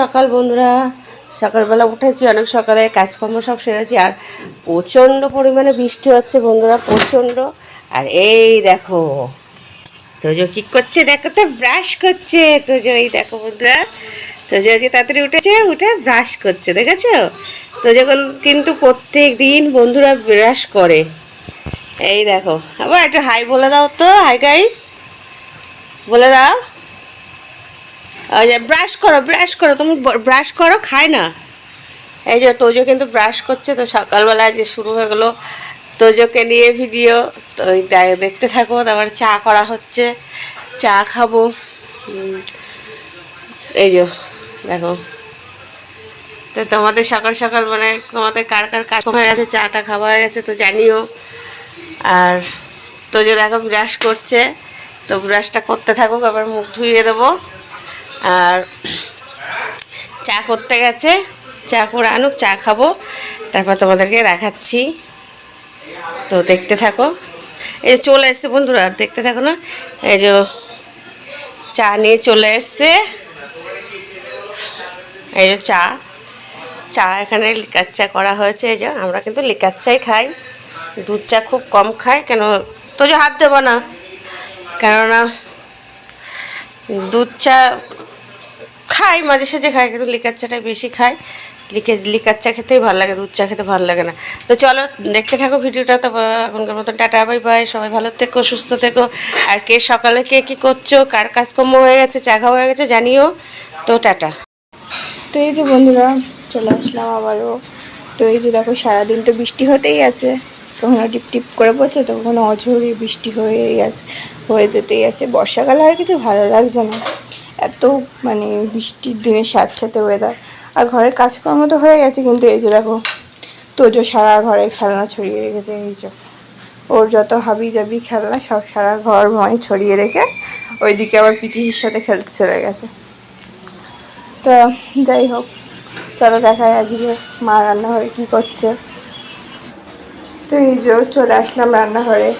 সকাল বন্ধুরা, সকালবেলা উঠেছি, অনেক সকালে কাজকর্ম সব সেরেছি, আর প্রচণ্ড পরিমাণে বৃষ্টি হচ্ছে বন্ধুরা, প্রচণ্ড। আর এই দেখো, তোজো কি করছে? দেখো তো, ব্রাশ করছে। তোজো, এই দেখো বন্ধুরা, তোজো আজকে তাড়াতাড়ি উঠেছে, উঠে ব্রাশ করছে, দেখেছ? তো যখন কিন্তু প্রত্যেক দিন বন্ধুরা ব্রাশ করে। এই দেখো, আবার একটু হাই বলে দাও তো হাই গাইস বলে দাও। ব্রাশ করো ব্রাশ করো, তুমি ব্রাশ করো, খায় না। এই যে তোজো কিন্তু ব্রাশ করছে, তো সকালবেলা যে শুরু হয়ে গেলো, তোজোকে নিয়ে ভিডিও তো দেখতে থাকো, তারপর চা করা হচ্ছে, চা খাব। এই যে, দেখো। তো তোমাদের সকাল সকাল মানে তোমাদের কার কার কাজ হয়ে গেছে, চাটা খাওয়া হয়ে গেছে, তো জানিও। আর তো যে দেখো ব্রাশ করছে, তো ব্রাশটা করতে থাকুক, আবার মুখ ধুইয়ে দেবো। আর চা করতে গেছে। চা করে আনুক, চা খাব। তারপর তোমাদেরকে দেখাচ্ছি। তো দেখতে থাকো। এই চলে এসছে বন্ধুরা দেখতে থাকো না। এই যে চা নিয়ে চলে এসছে। এই যে চা। চা এখানে লিকার চা করা হয়েছে। এই যে আমরা কিন্তু লিকার চাই খাই। দুধ চা খুব কম খাই। কেন তো যে হাত দেবো না। কেননা দুধ চা খাই, মাঝে সাঝে খাই, কিন্তু লিকার চাটা বেশি খাই। লিকে লিকার চা খেতেই ভালো লাগে, দুধ চা খেতে ভালো লাগে না। তো চলো, দেখতে থাকো ভিডিওটা তো এখনকার মতন টাটা, বাই বাই, সবাই ভালো থেকো, সুস্থ থেকো। আর কে সকালে কে কী করছ, কার কাজকর্ম হয়ে গেছে, চা খাওয়া হয়ে গেছে, জানিও। তো টাটা। তো এই যে বন্ধুরা, চলে আসলাম আবারও। তো এই যে দেখো, সারাদিন তো বৃষ্টি হতেই আছে। কখনো টিপ টিপ করে পড়ছে, তো কখনো অঝরে বৃষ্টি হয়েই আছে, হয়ে যেতেই আছে। বর্ষাকালে আর কিছু ভালো লাগছে না। এত মানে বৃষ্টির দিনে স্যাঁতস্যাঁতে ওয়েদার আর ঘরের কাজকর্ম তো হয়ে গেছে, কিন্তু এই যে দেখো, তোজো সারা ঘরে খেলনা ছড়িয়ে রেখেছে, এই যে। ওর যত হাবি জাবি খেলনা, সব সারা ঘর ময় ছড়িয়ে রেখে ওইদিকে আবার পিটির সাথে খেলতে চলে গেছে। তো যাই হোক, চলো দেখাই আজকে মা রান্নাঘরে কি করছে। তো এই যে চলে আসলাম রান্নাঘরে।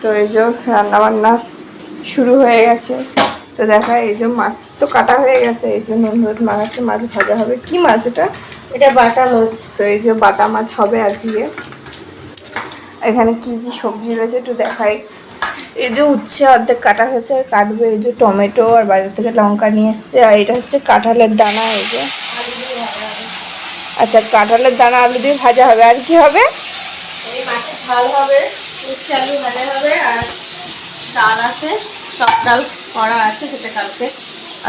তো এই যে রান্না বান্না শুরু হয়ে গেছে। তো দেখা এই যে মাছ তো কাটা হয়ে গেছে এই যে নুন হলুদ মাখাচ্ছে মাছ ভাজা হবে। কি মাছ এটা? এটা বাটা মাছ। তো এই যে বাটা মাছ হবে আজকে। এখানে কি কি সবজি রয়েছে একটু দেখাই। এই যে উচ্ছে অর্ধেক কাটা হয়েছে আর কাটবে এই যে টমেটো আর বাজার থেকে লঙ্কা নিয়ে এসছে আর এটা হচ্ছে কাঁঠালের দানা এই যে। আচ্ছা কাঁঠালের দানা আলু দিয়ে ভাজা হবে আর কি হবে? হবে উচ্ছে আলু ভাজা হবে আর ডাল আছে। টক ডাল করা আছে সেটা কালকে।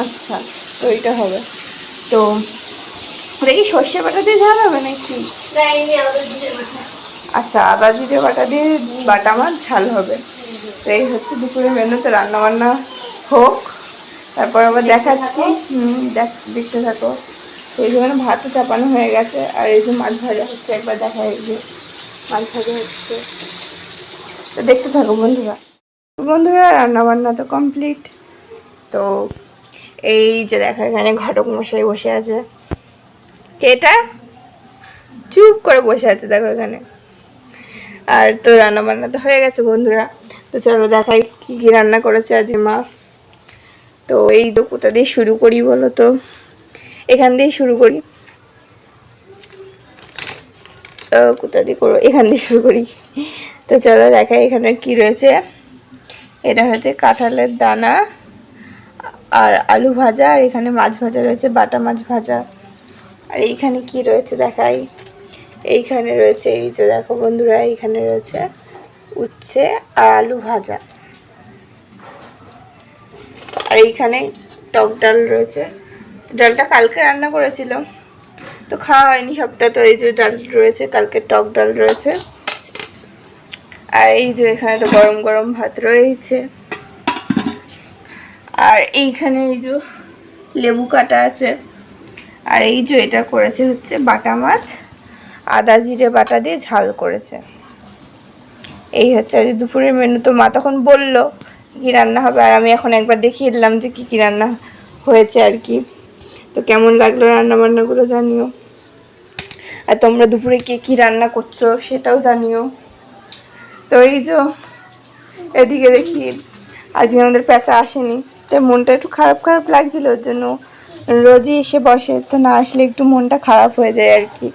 আচ্ছা তো এইটা হবে। তো দেখি সর্ষে বাটা দিয়ে ঝাল হবে নাকি? আচ্ছা আদা জিরে বাটা দিয়ে বাটা মাছ ঝাল হবে। তো এই হচ্ছে দুপুরে মেনুতে রান্না বান্না হোক। তারপর আবার দেখাচ্ছি হুম দেখ দেখতে থাকো। এই জন্য ভাতও চাপানো হয়ে গেছে আর এই যে মাছ ভাজা হচ্ছে একবার দেখা এই যে মাছ ভাজা হচ্ছে। তো দেখতে থাকো বন্ধুরা। বন্ধুরা রান্না বান্না তো কমপ্লিট তো এই যে দেখা, এখানে ঘটক মশাই বসে আছে। কেটা চুপ করে বসে আছে, দেখো এখানে। আর তো রান্না বান্না তো হয়ে গেছে, বন্ধুরা। তো চলো দেখাই কি কি রান্না করেছে আজ মা। তো এই তো কোথা দিয়ে শুরু করি বলো তো? এখান দিয়ে শুরু করি। কোথা দিয়ে করব? এখান দিয়ে শুরু করি। তো চলো দেখাই এখানে কি রয়েছে। এটা হচ্ছে কাঁঠালের দানা আর আলু ভাজা, আর এখানে মাছ ভাজা রয়েছে, বাটা মাছ ভাজা। আর এইখানে কি রয়েছে দেখাই? এইখানে রয়েছে, এই যে দেখো বন্ধুরা, এইখানে রয়েছে উচ্ছে আর আলু ভাজা। আর এইখানে টক ডাল রয়েছে। ডালটা কালকে রান্না করেছিল তো খাওয়া হয়নি সবটা, তো এই যে ডাল রয়েছে, কালকে টক ডাল রয়েছে। আর এই যে এখানে তো গরম গরম ভাত রয়েছে। আর এইখানে এই যে লেবু কাটা আছে। আর এই যে এটা করেছে হচ্ছে বাটা মাছ। আদা জিরে বাটা দিয়ে ঝাল করেছে। এই হচ্ছে আজ দুপুরের মেনু তো মা তখন বলল, কি রান্না হবে? আর আমি এখন একবার দেখিয়ে দিলাম যে কি কি রান্না হয়েছে আর কি। তো কেমন লাগল রান্না বান্নাগুলো জানিও। আর তোমরা দুপুরে কে কি রান্না করছ সেটাও জানিও। তো এই যে এদিকে দেখি আজকে আমাদের প্যাঁচা আসেনি। তো মনটা একটু খারাপ খারাপ লাগছিল, ওর জন্য রোজই এসে বসে, তো না আসলে একটু মনটা খারাপ হয়ে যায় আর কি।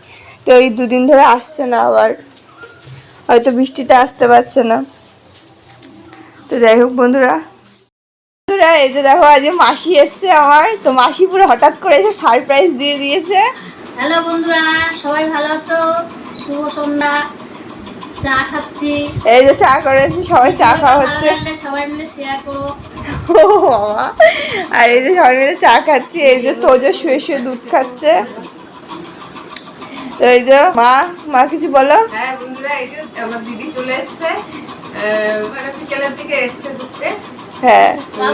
তো এই দুদিন ধরে আসছে না আবার। হয়তো বৃষ্টিতে আসতে পারছে না। তো যাই হোক বন্ধুরা। বন্ধুরা, এই যে দেখো আজ মাসি এসছে আমার। তো মাসি পুরো হঠাৎ করে এসে সারপ্রাইজ দিয়ে দিয়েছে। হ্যালো বন্ধুরা, সবাই ভালো আছো? শুভ সন্ধ্যা। চা খাচ্ছি। এই যে চা করেছি সবাই চা খাওয়া হচ্ছে। সবাই মিলে শেয়ার করো। আর এই যে সবাই মিলে চা খাচ্ছি এই যে তোজো শুয়ে শুয়ে দুধ খাচ্ছে। তো এই যে মা মা কিছু বলো? হ্যাঁ বন্ধুরা এই যে আমার দিদি চলে এসছে মানে বিকেলের দিকে এসছে হ্যাঁ। আর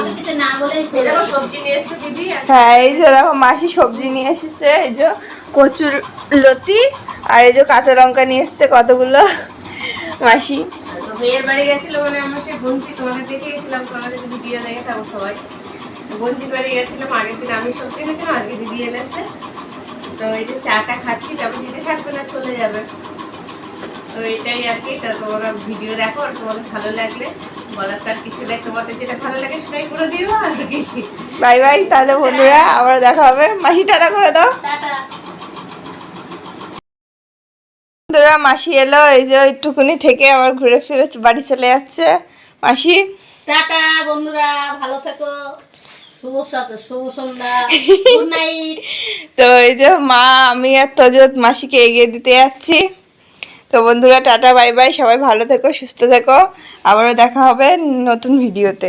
হ্যাঁ এই যে দেখো মাসি সবজি নিয়ে এসেছে এই যে কচুর লতি আর এই যে কাঁচা লঙ্কা নিয়ে এসছে কতগুলো। মাসি। তো মেয়ের বাড়ি গেছিল মানে আমার সেই বঞ্চি তোমাদের দেখে গেছিলাম তোমাদের ভিডিও দেখে থাকো সবাই। বঞ্চির বাড়ি গেছিলাম আগের দিন আমি সবজি এনেছিলাম আজকে দিদি এনেছে। তো এই যে চাটা খাচ্ছি তারপর দিদি থাকবে না চলে যাবে। তো এটাই আর কি তা তোমরা ভিডিও দেখো আর তোমাদের ভালো লাগলে বলার তার কিছু নেই। তোমাদের যেটা ভালো লাগে সেটাই করে দিও আর কি। বাই বাই তাহলে বন্ধুরা আবার দেখা হবে। মাসি টাটা করে দাও। টাটা। বন্ধুরা মাসি এলো এই যে একটুকুনি থেকে আবার ঘুরে ফিরে বাড়ি চলে যাচ্ছে। মাসি? টাটা বন্ধুরা ভালো থেকো। তো এই যে মা আমি আর তজত মাসিকে এগিয়ে দিতে যাচ্ছি। তো বন্ধুরা টাটা বাই বাই। সবাই ভালো থেকো সুস্থ থেকো। আবারও দেখা হবে নতুন ভিডিওতে।